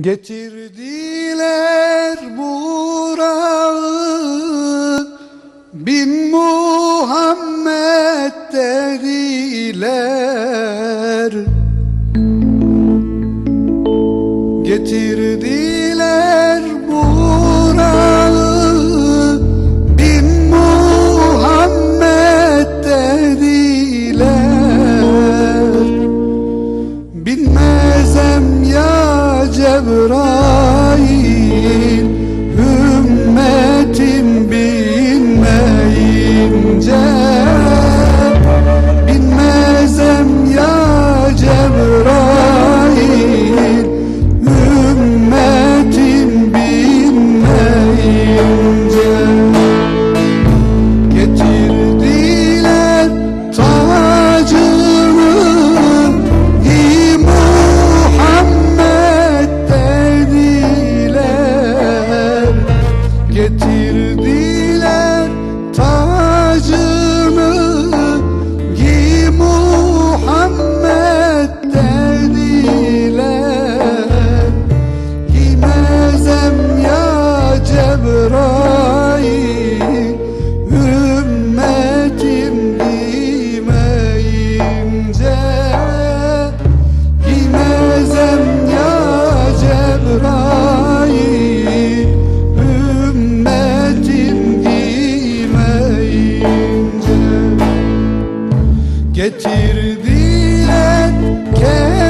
Getirdiler Burak'ı bin Muhammed dediler. Getirdiler ya Cebrail dediler Giymezem ya Cebrail Ümmetim giymeyince Giymezem ya Cebrail Ümmetim giymeyince Getirdiler Kevser'i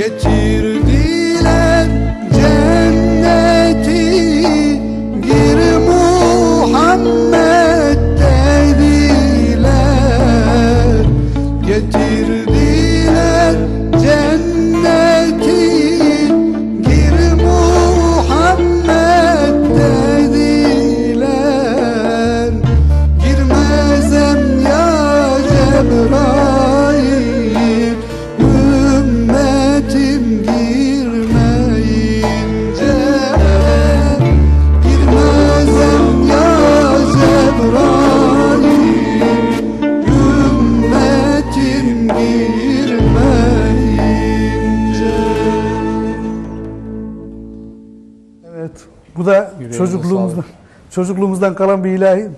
Getirdiler cenneti. Gir Muhammed dediler. Getirdiler cenneti. Gir Muhammed dediler. Girmezem ya Cebrail Bu da çocukluğumuzdan sağlık. çocukluğumuzdan kalan bir ilahi.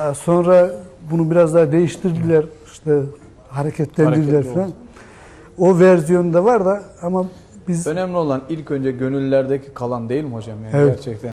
Ee, Sonra bunu biraz daha değiştirdiler. işte hareketlendirdiler Hareketli falan. O versiyonda var da ama biz Önemli olan ilk önce gönüllerdeki kalan değil mi hocam? Yani Evet. Gerçekten.